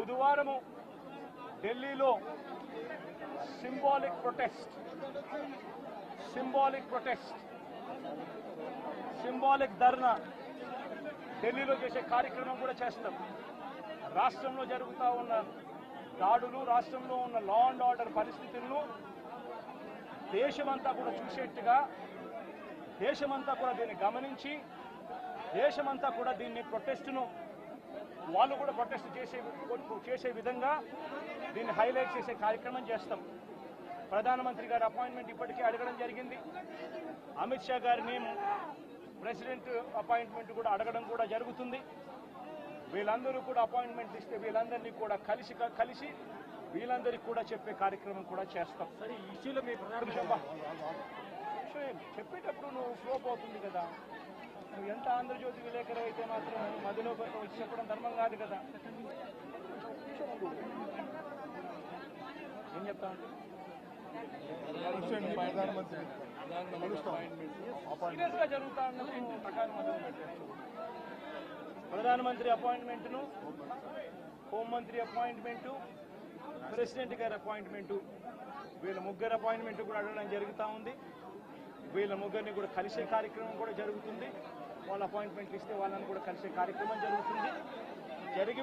బుధవారము ఢిల్లీలో symbolic protest. Symbolic protest. Symbolic dharna ఢిల్లీలో చేసే కార్యక్రమం కూడా చేస్తాం రాష్ట్రంలో జరుగుతూ ఉన్న దాడులు రాష్ట్రంలో ఉన్న లా అండ్ ఆర్డర్ పరిస్థితులను దేశమంతా కూడా చూసేట్టుగా దేశమంతా కూడా దీన్ని గమనించి దేశమంతా కూడా దీన్ని ప్రొటెస్ట్ను వాళ్ళు కూడా ప్రొటెస్ట్ చేసే చేసే విధంగా దీన్ని హైలైట్ చేసే కార్యక్రమం చేస్తాం. ప్రధానమంత్రి గారి అపాయింట్మెంట్ ఇప్పటికే అడగడం జరిగింది. అమిత్ షా గారిని ప్రెసిడెంట్ అపాయింట్మెంట్ కూడా అడగడం కూడా జరుగుతుంది. వీళ్ళందరూ కూడా అపాయింట్మెంట్ ఇస్తే వీళ్ళందరినీ కూడా కలిసి కలిసి వీళ్ళందరికీ కూడా చెప్పే కార్యక్రమం కూడా చేస్తాం. సరే ఈ ఇష్యూలో మీ చెప్పేటప్పుడు నువ్వు ఫ్లో పోతుంది కదా. నువ్వు ఎంత ఆంధ్రజ్యోతి విలేకరు అయితే మాత్రం మధ్యలో వచ్చి చెప్పడం ధర్మం కాదు కదా. ఏం చెప్తా సీరియస్గా జరుగుతా ఉన్నది ప్రకారం మొదలు పెట్టారు ప్రధానమంత్రి అపాయింట్మెంట్ను హోంమంత్రి అపాయింట్మెంటు ప్రెసిడెంట్ గారి అపాయింట్మెంటు వీళ్ళ ముగ్గురు అపాయింట్మెంట్ కూడా అడగడం జరుగుతూ ఉంది. వీళ్ళ ముగ్గురిని కూడా కలిసే కార్యక్రమం కూడా జరుగుతుంది. వాళ్ళ అపాయింట్మెంట్లు ఇస్తే వాళ్ళని కూడా కలిసే కార్యక్రమం జరుగుతుంది. జరిగి